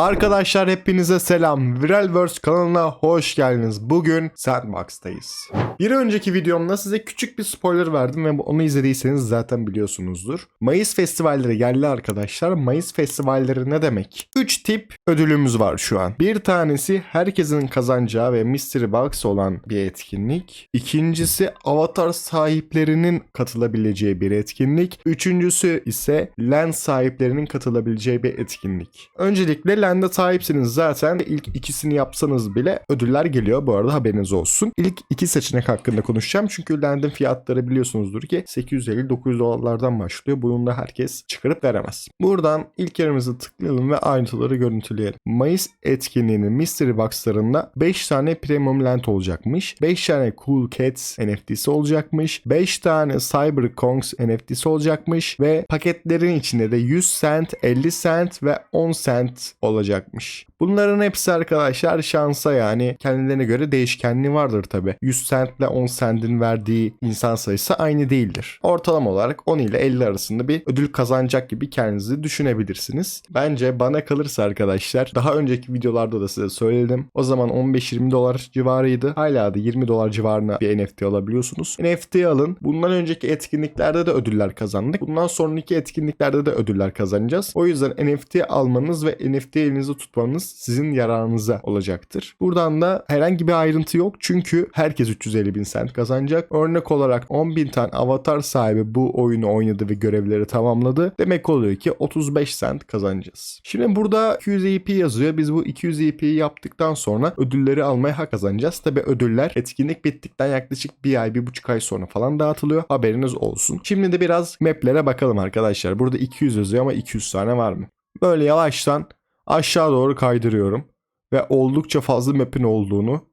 Arkadaşlar hepinize selam. Viralverse kanalına hoş geldiniz. Bugün Sandbox'tayız. Bir önceki videomda size küçük bir spoiler verdim ve onu izlediyseniz zaten biliyorsunuzdur. Mayıs festivalleri geldi arkadaşlar. Mayıs festivalleri ne demek? 3 tip ödülümüz var şu an. Bir tanesi herkesin kazanacağı ve mystery box olan bir etkinlik. İkincisi avatar sahiplerinin katılabileceği bir etkinlik. Üçüncüsü ise land sahiplerinin katılabileceği bir etkinlik. Öncelikle land'e sahipsiniz zaten. İlk ikisini yapsanız bile ödüller geliyor. Bu arada haberiniz olsun. İlk iki seçenek hakkında konuşacağım. Çünkü land'in fiyatları biliyorsunuzdur ki 850-900 dolarlardan başlıyor. Bunu da herkes çıkarıp veremez. Buradan ilk yerimizi tıklayalım ve ayrıntıları görüntüleyelim. Mayıs etkinliğinin Mystery Box'larında 5 tane Premium Land olacakmış. 5 tane Cool Cats NFT'si olacakmış. 5 tane Cyber Kongs NFT'si olacakmış. Ve paketlerin içinde de 100 cent, 50 cent ve 10 cent olacakmış. Bunların hepsi arkadaşlar şansa yani kendilerine göre değişkenliği vardır tabi. 100 cent ile 10 centin verdiği insan sayısı aynı değildir. Ortalama olarak 10 ile 50 arasında bir ödül kazanacak gibi kendinizi düşünebilirsiniz. Bence bana kalırsa arkadaşlar daha önceki videolarda da size söyledim. O zaman 15-20 dolar civarıydı. Hala da 20 dolar civarına bir NFT alabiliyorsunuz. NFT alın. Bundan önceki etkinliklerde de ödüller kazandık. Bundan sonraki etkinliklerde de ödüller kazanacağız. O yüzden NFT almanız ve NFT elinizde tutmanız sizin yararınıza olacaktır. Buradan da herhangi bir ayrıntı yok çünkü herkes 350 bin cent kazanacak. Örnek olarak 10 bin tane avatar sahibi bu oyunu oynadı ve görevleri tamamladı. Demek oluyor ki 35 cent kazanacağız. Şimdi burada 200 EP yazıyor. Biz bu 200 EP'yi yaptıktan sonra ödülleri almaya hak kazanacağız. Tabi ödüller etkinlik bittikten yaklaşık bir ay, bir buçuk ay sonra falan dağıtılıyor. Haberiniz olsun. Şimdi de biraz maplere bakalım arkadaşlar. Burada 200 yazıyor ama 200 tane var mı? Böyle yavaştan aşağı doğru kaydırıyorum. Ve oldukça fazla map'in olduğunu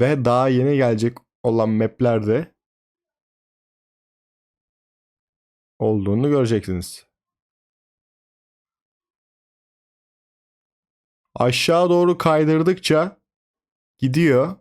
ve daha yeni gelecek olan maplerde olduğunu göreceksiniz. Aşağı doğru kaydırdıkça gidiyor.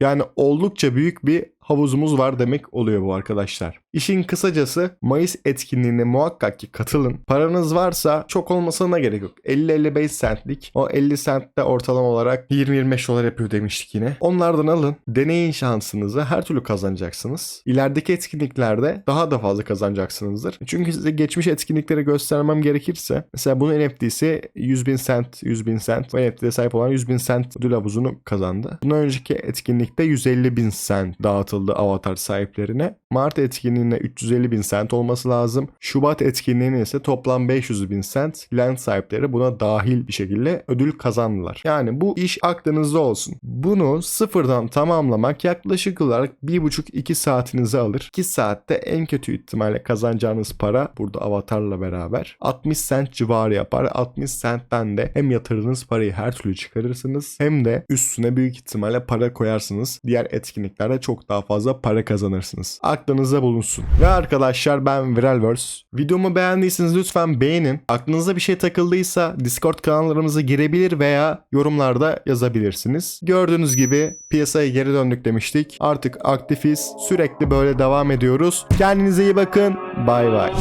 Yani oldukça büyük bir havuzumuz var demek oluyor bu arkadaşlar. İşin kısacası Mayıs etkinliğine muhakkak ki katılın. Paranız varsa çok olmasına gerek yok. 50-55 centlik. O 50 cent de ortalama olarak 20-25 dolar yapıyor demiştik yine. Onlardan alın. Deneyin şansınızı. Her türlü kazanacaksınız. İlerideki etkinliklerde daha da fazla kazanacaksınızdır. Çünkü size geçmiş etkinlikleri göstermem gerekirse mesela bunun NFT'si 100 bin cent, 100 bin cent. Bu NFT'de sahip olan 100 bin cent ödül havuzunu kazandı. Bundan önceki etkinlikte 150 bin cent dağıtıldı avatar sahiplerine. Mart etkinliğine 350 bin cent olması lazım. Şubat etkinliğine ise toplam 500 bin cent land sahipleri buna dahil bir şekilde ödül kazandılar. Yani bu iş aklınızda olsun. Bunu sıfırdan tamamlamak yaklaşık olarak 1,5-2 saatinizi alır. 2 saatte en kötü ihtimalle kazanacağınız para burada avatarla beraber 60 cent civarı yapar. 60 centten de hem yatırdığınız parayı her türlü çıkarırsınız hem de üstüne büyük ihtimalle para koyarsınız. Diğer etkinliklerde çok daha fazla para kazanırsınız. Aklınızda bulunsun. Ve arkadaşlar ben Viralverse. Videomu beğendiyseniz lütfen beğenin. Aklınıza bir şey takıldıysa Discord kanallarımıza girebilir veya yorumlarda yazabilirsiniz. Gördüğünüz gibi piyasaya geri döndük demiştik. Artık aktifiz. Sürekli böyle devam ediyoruz. Kendinize iyi bakın. Bay bay.